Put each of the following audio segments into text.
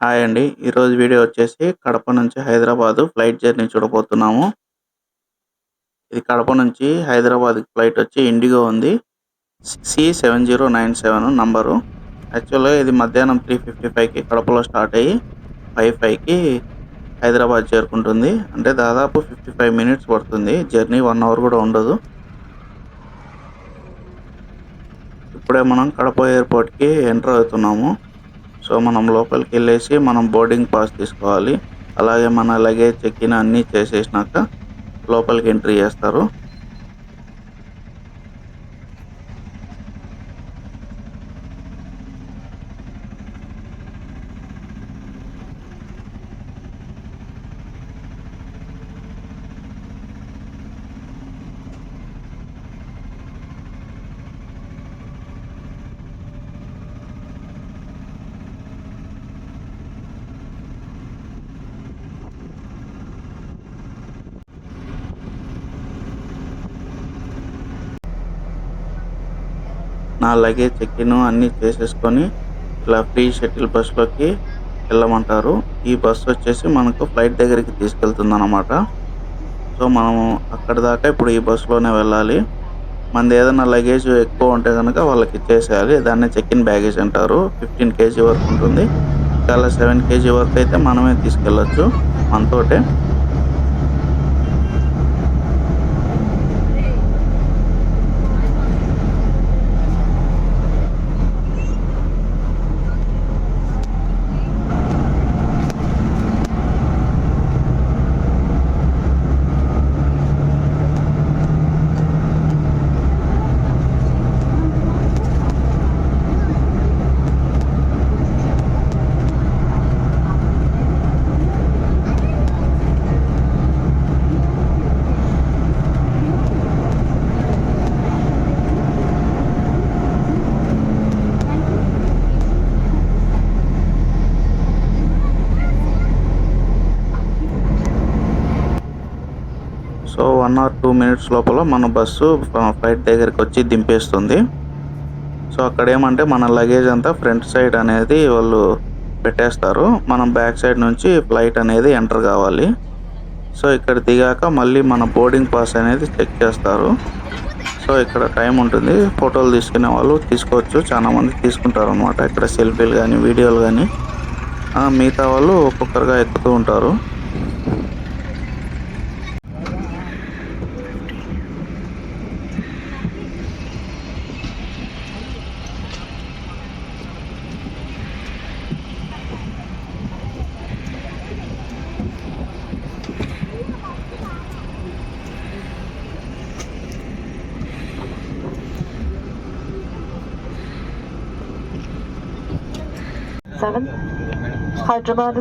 Hi అండి. ఈరోజు video వచ్చేసి కడప నుంచి హైదరాబాదు ఫ్లైట్ జర్నీ చూడబోతున్నాము. ఇది కడప నుంచి హైదరాబాద్‌కి ఫ్లైట్ వచ్చి ఇండిగో ఉంది. C seven zero nine seven number. యాక్చువల్‌గా ఇది మధ్యాహ్నం 3:55కి కడపలో స్టార్ట్ అయ్యి 5:05కి హైదరాబాద్ చేరుకుంటుంది. అంటే దాదాపు 55 మినిట్స్ పడుతుంది. జర్నీ వన్ అవర్ కూడా ఉండదు. ఇప్పుడే మనం కడప ఎయిర్‌పోర్ట్‌కి ఎంటర్ అవుతున్నాము. సో, మనం లోపలికి వెళ్ళేసి మనం బోర్డింగ్ పాస్ తీసుకోవాలి. అలాగే మన లగేజ్ చెక్ ఇన్ అన్నీ చేసేసినాక లోపలికి ఎంట్రీ చేస్తారు. అలాగే లగేజ్ చెక్ ఇన్ అన్నీ చేసేసుకొని ఇలా ఫ్రీ షటిల్ బస్సులోకి వెళ్ళమంటారు. ఈ బస్సు వచ్చేసి మనకు ఫ్లైట్ దగ్గరికి తీసుకెళ్తుంది అన్నమాట సో, మనము అక్కడి దాకా ఇప్పుడు ఈ బస్సులోనే వెళ్ళాలి. మనది ఏదైనా లగేజ్ ఎక్కువ ఉంటే కనుక వాళ్ళకి ఇచ్చేసేయాలి. దాన్ని చెక్ ఇన్ బ్యాగేజ్ అంటారు. 15 కేజీ వరకు ఉంటుంది. ఒకవేళ సెవెన్ కేజీ వరకు అయితే మనమే తీసుకెళ్ళొచ్చు మనతోటే. సో, 1 ఆర్ టూ మినిట్స్ లోపల మన బస్సు ఫ్లైట్ దగ్గరికి వచ్చి దింపేస్తుంది. సో, అక్కడ ఏమంటే మన లగేజ్ అంతా ఫ్రంట్ సైడ్ అనేది వాళ్ళు పెట్టేస్తారు. మనం బ్యాక్ సైడ్ నుంచి ఫ్లైట్ అనేది ఎంటర్ కావాలి. సో, ఇక్కడ దిగాక మళ్ళీ మన బోర్డింగ్ పాస్ అనేది చెక్ చేస్తారు. సో, ఇక్కడ టైం ఉంటుంది. ఫోటోలు తీసుకునే వాళ్ళు తీసుకోవచ్చు. చాలా మంది తీసుకుంటారనమాట. ఇక్కడ సెల్ఫీలు కానీ వీడియోలు కానీ మిగతా వాళ్ళు ఒక్కొక్కరుగా ఎక్కుతూ ఉంటారు. సెవెన్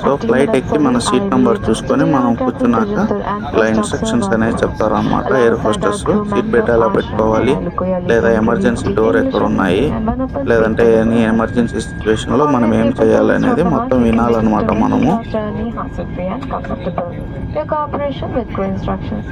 సో ఫ్లైట్ ఎక్కి మన సీట్ నెంబర్ చూసుకొని మనం కూర్చున్నాక లైన్ సెక్షన్స్ అనేవి చెప్తారన్నమాట. ఎయిర్ హోస్టెస్ సీట్ బెల్ట్ ఎలా పెట్టుకోవాలి? లేదా ఎమర్జెన్సీ డోర్ ఎక్కడ ఉన్నాయి లేదంటే ఎమర్జెన్సీ సిచ్యువేషన్లో మనం ఏం చేయాలి అనేది మొత్తం వినాలన్నమాట మనము. Your cooperation with Crew Instructions.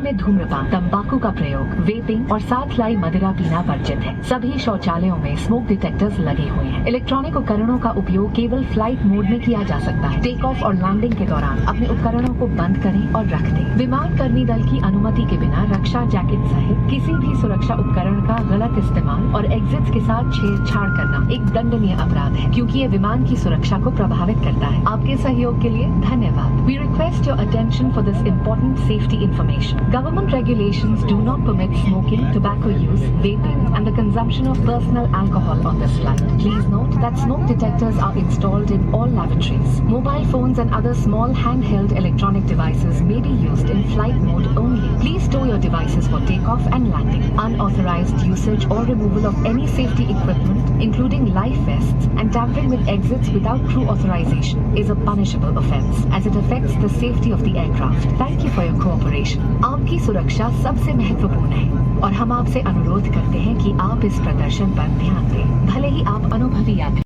दुकान धूम्रपान, तंबाकू का प्रयोग वेपिंग और साथ लाई मदिरा पीना वर्जित है। सभी शौचालयों में स्मोक डिटेक्टर्स लगे हुए हैं। इलेक्ट्रॉनिक उपकरणों का उपयोग केवल फ़्लाइट मोड में किया जा सकता है। टेक ऑफ़ और लैंडिंग के दौरान अपने उपकरणों को बंद करें और रख दें। विमान कर्मी दल की अनुमति के बिना रक्षा जैकेट सहित किसी भी सुरक्षा उपकरण का गलत इस्तेमाल और एग्जिट के साथ छेड़छाड़ करना एक दंडनीय अपराध है, क्योंकि ये विमान की सुरक्षा को प्रभावित करता है। आपके सहयोग के लिए धन्यवाद। We request your attention for this important safety information. Government regulations do not permit smoking, tobacco use, vaping, and the consumption of personal alcohol on this flight. Please note that smoke detectors are installed in all lavatories. Mobile phones and other small handheld electronic devices may be used in flight mode only. Please store your devices for takeoff and landing. Unauthorized usage or removal of any safety equipment, including life vests and tampering with exits without crew authorization, is a punishable offense as it affects the safety of the aircraft. Thank you for your cooperation. आपकी सुरक्षा सबसे महत्वपूर्ण है और हम आपसे अनुरोध करते हैं कि आप इस प्रदर्शन पर ध्यान दें भले ही आप अनुभवी यात्री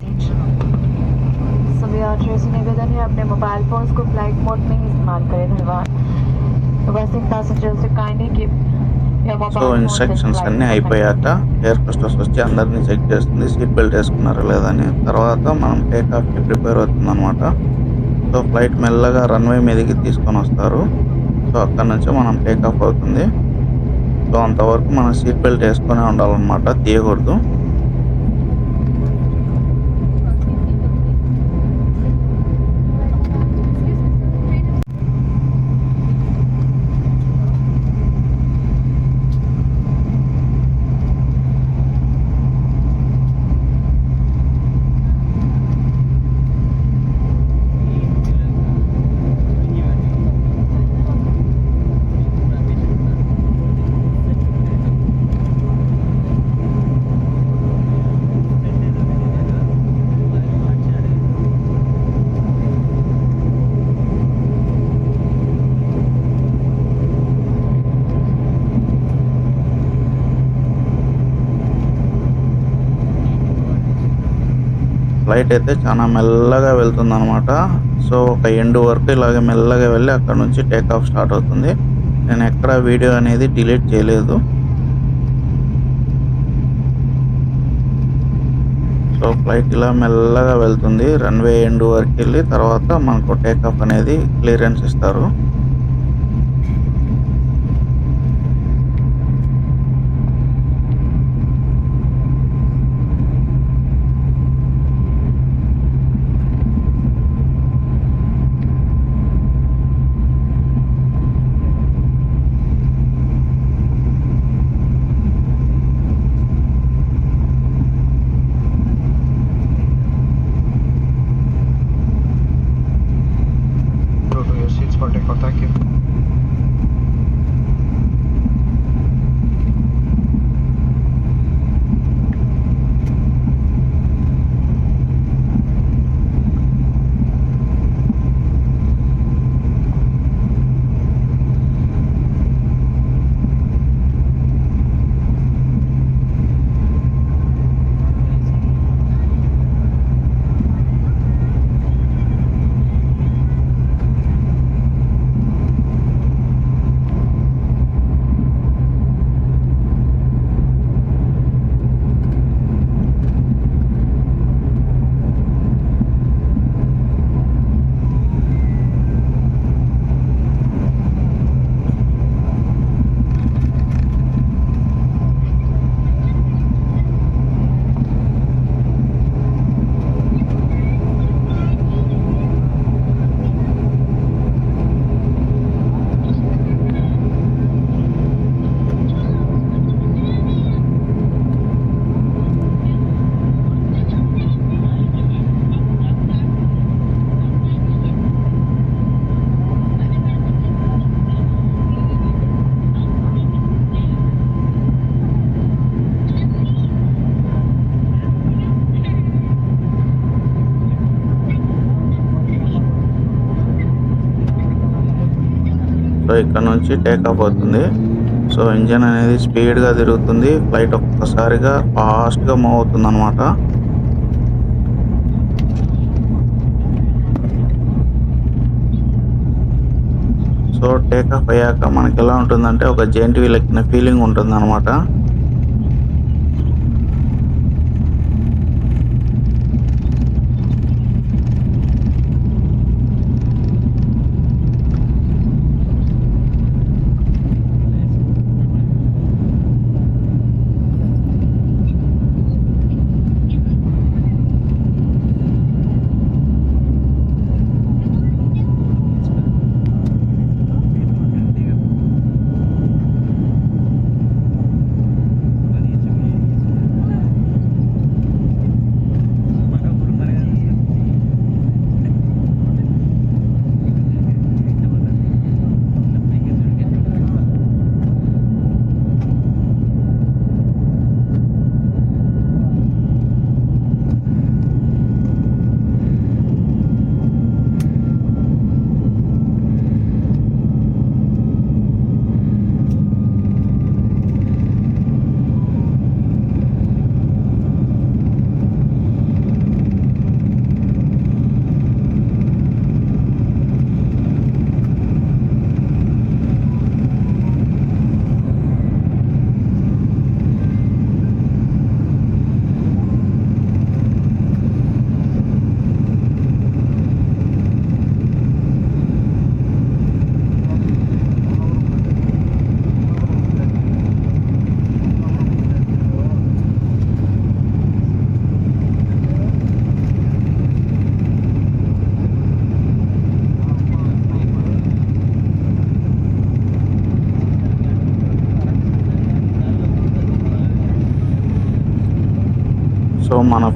सभी यात्रियों से निवेदन है अपने मोबाइल फोन्स को फ्लाइट मोड में ही इस्तेमाल करें धन्यवाद Requesting passengers to kindly keep Your mobile so phone instructions says అన్నీ flight అయిపోయాక ఎయిర్ హోస్టెస్ వచ్చి అందరినీ చెక్ చేస్తుంది సీట్ బెల్ట్ వేసుకున్నారా లేదని తర్వాత మనం టేక్ ఆఫ్కి ప్రిపేర్ అవుతుంది అనమాట సో ఫ్లైట్ మెల్లగా రన్వే మీదకి తీసుకొని వస్తారు సో అక్కడ నుంచి మనం టేక్ ఆఫ్ అవుతుంది సో అంతవరకు మనం సీట్ బెల్ట్ వేసుకొని ఉండాలన్నమాట తీయకూడదు ఫ్లైట్ అయితే చాలా మెల్లగా వెళ్తుంది అనమాట సో ఒక ఎండ్ వరకు ఇలాగ మెల్లగా వెళ్ళి అక్కడ నుంచి టేక్ ఆఫ్ స్టార్ట్ అవుతుంది. నేను ఎక్కడ వీడియో అనేది డిలీట్ చేయలేదు. సో ఫ్లైట్ ఇలా మెల్లగా వెళ్తుంది. రన్వే ఎండ్ వరకు వెళ్ళి తర్వాత మనకు టేక్ ఆఫ్ అనేది క్లియరెన్స్ ఇస్తారు. ఇక్కడ నుంచి టేక్ అవుతుంది. సో ఇంజన్ అనేది స్పీడ్గా తిరుగుతుంది. ఫ్లైట్ ఒక్కసారిగా ఫాస్ట్గా మూవ్ అవుతుంది అనమాట సో టేక్ అయ్యాక మనకి ఎలా ఉంటుందంటే ఒక జెంట్ వీల్ ఎక్కిన ఫీలింగ్ ఉంటుంది అనమాట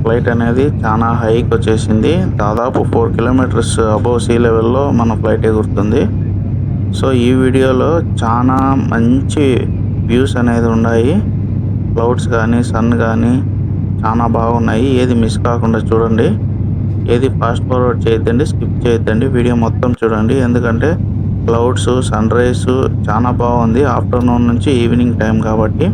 ఫ్లైట్ అనేది చాలా హైక్ వచ్చేసింది. దాదాపు ఫోర్ కిలోమీటర్స్ అబోవ్ సీ లెవెల్లో మన ఫ్లైట్ ఎగురుతుంది. సో ఈ వీడియోలో చాలా మంచి వ్యూస్ అనేది ఉన్నాయి. క్లౌడ్స్ కానీ సన్ కానీ చాలా బాగున్నాయి. ఏది మిస్ కాకుండా చూడండి. ఏది ఫాస్ట్ ఫార్వర్డ్ చేయొద్దండి స్కిప్ చేయొద్దండి. వీడియో మొత్తం చూడండి. ఎందుకంటే క్లౌడ్స్ సన్ రైస్ చాలా బాగుంది. ఆఫ్టర్నూన్ నుంచి ఈవినింగ్ టైం కాబట్టి.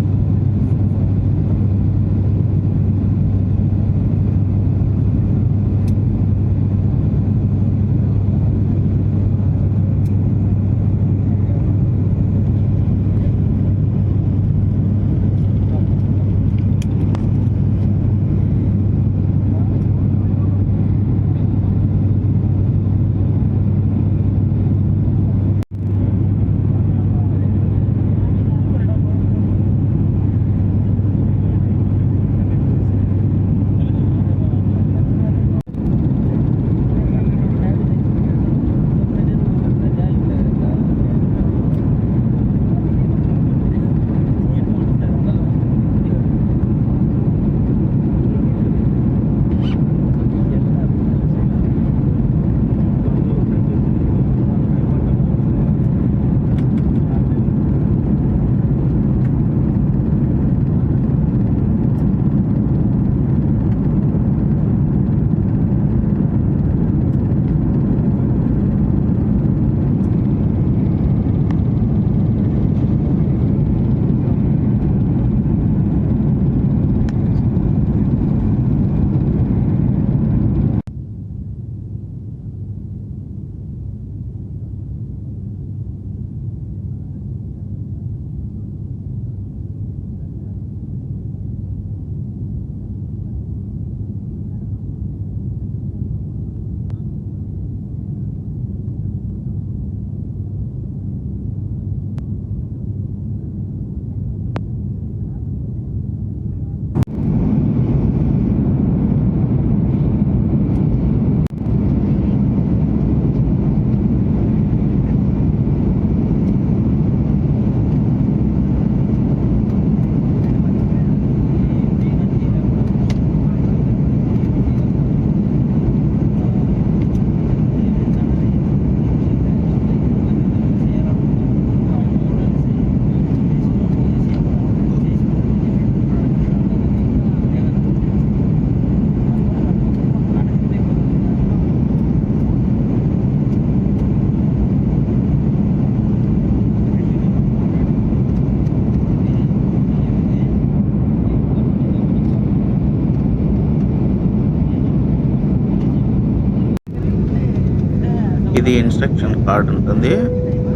ఇది ఇన్స్ట్రక్షన్ కార్డ్ ఉంటుంది.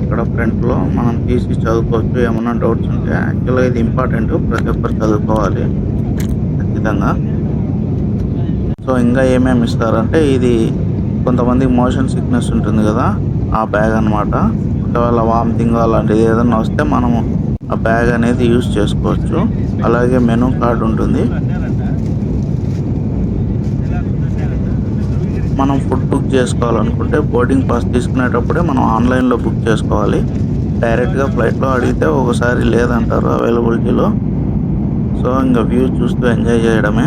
ఇక్కడ ఫ్రంట్లో మనం తీసి చదువుకోవచ్చు. ఏమన్నా డౌట్స్ ఉంటే యాక్చువల్గా ఇది ఇంపార్టెంట్ ప్రతి ఒక్కరు చదువుకోవాలి. ఖచ్చితంగా. సో ఇంకా ఏమేమి ఇస్తారంటే ఇది కొంతమంది మోషన్ సిక్నెస్ ఉంటుంది కదా ఆ బ్యాగ్ అన్నమాట. ఒకవేళ వామిటింగ్ అలాంటిది ఏదైనా వస్తే మనము ఆ బ్యాగ్ అనేది యూజ్ చేసుకోవచ్చు. అలాగే మెనూ కార్డ్ ఉంటుంది. మనం ఫుడ్ బుక్ చేసుకోవాలనుకుంటే బోర్డింగ్ పాస్ తీసుకునేటప్పుడే మనం ఆన్లైన్లో బుక్ చేసుకోవాలి. డైరెక్ట్గా ఫ్లైట్లో అడిగితే ఒకసారి లేదంటారు అవైలబిలిటీలో. సో ఇంకా వ్యూ చూస్తూ ఎంజాయ్ చేయడమే.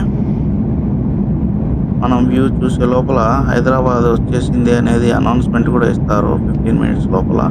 మనం వ్యూ చూసే లోపల హైదరాబాద్ వచ్చేసింది అనేది అనౌన్స్మెంట్ కూడా ఇస్తారు. ఫిఫ్టీన్ మినిట్స్ లోపల.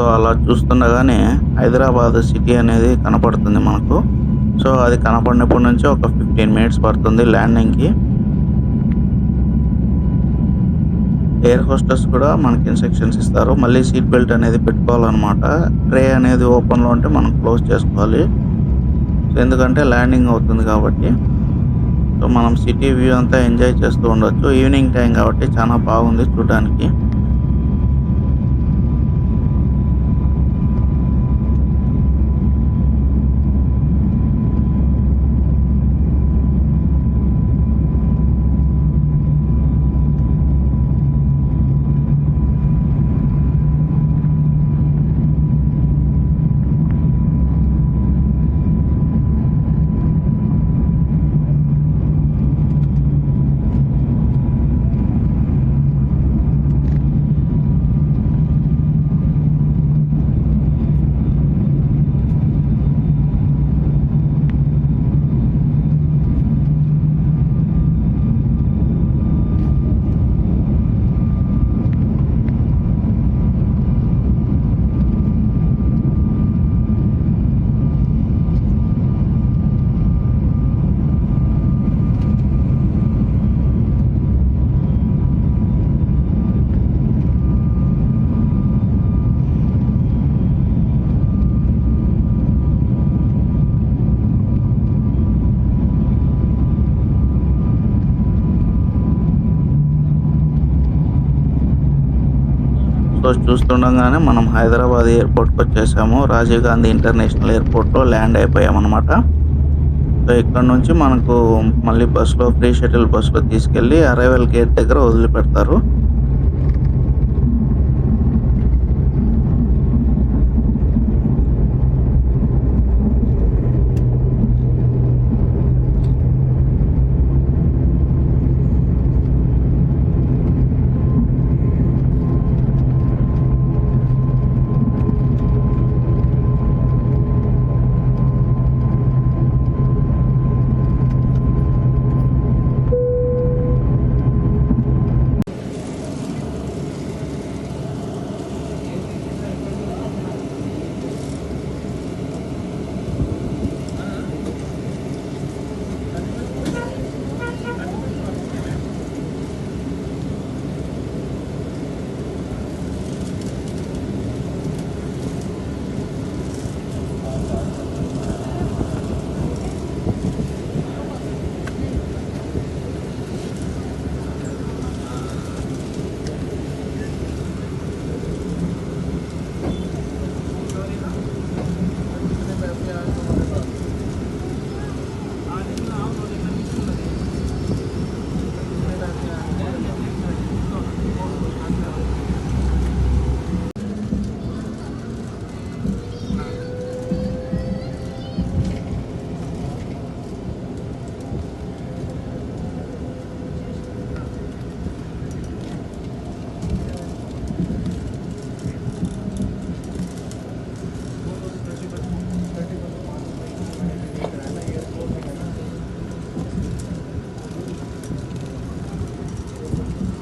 సో అలా చూస్తుండగానే హైదరాబాద్ సిటీ అనేది కనపడుతుంది మనకు. సో అది కనపడినప్పటి నుంచి ఒక ఫిఫ్టీన్ మినిట్స్ పడుతుంది ల్యాండింగ్కి. ఎయిర్ హోస్టెస్ కూడా మనకి ఇన్స్ట్రక్షన్స్ ఇస్తారు. మళ్ళీ సీట్ బెల్ట్ అనేది పెట్టుకోవాలన్నమాట. ట్రే అనేది ఓపెన్లో ఉంటే మనం క్లోజ్ చేసుకోవాలి. సో ఎందుకంటే ల్యాండింగ్ అవుతుంది కాబట్టి. సో మనం సిటీ వ్యూ అంతా ఎంజాయ్ చేస్తూ ఉండొచ్చు. ఈవినింగ్ టైం కాబట్టి చాలా బాగుంది చూడడానికి. ఫొటోస్ చూస్తుండగానే మనం హైదరాబాద్ ఎయిర్పోర్ట్కి వచ్చేసాము. రాజీవ్ గాంధీ ఇంటర్నేషనల్ ఎయిర్పోర్ట్లో ల్యాండ్ అయిపోయామన్నమాట. సో ఇక్కడ నుంచి మనకు మళ్ళీ బస్సులో ఫ్రీ షటిల్ బస్సులో తీసుకెళ్ళి అరైవల్ గేట్ దగ్గర వదిలిపెడతారు.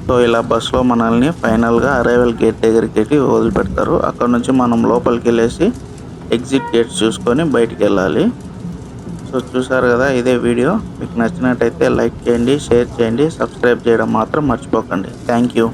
సో ఇలా బస్సులో మనల్ని ఫైనల్గా అరైవల్ గేట్ దగ్గరికి వదిలిపెడతారు. అక్కడ నుంచి మనం లోపలికి వెళ్ళేసి ఎగ్జిట్ గేట్స్ చూసుకొని బయటికి వెళ్ళాలి సో చూసారు కదా ఇదే వీడియో. మీకు నచ్చినట్టయితే లైక్ చేయండి షేర్ చేయండి సబ్స్క్రైబ్ చేయడం మాత్రం మర్చిపోకండి. Thank you.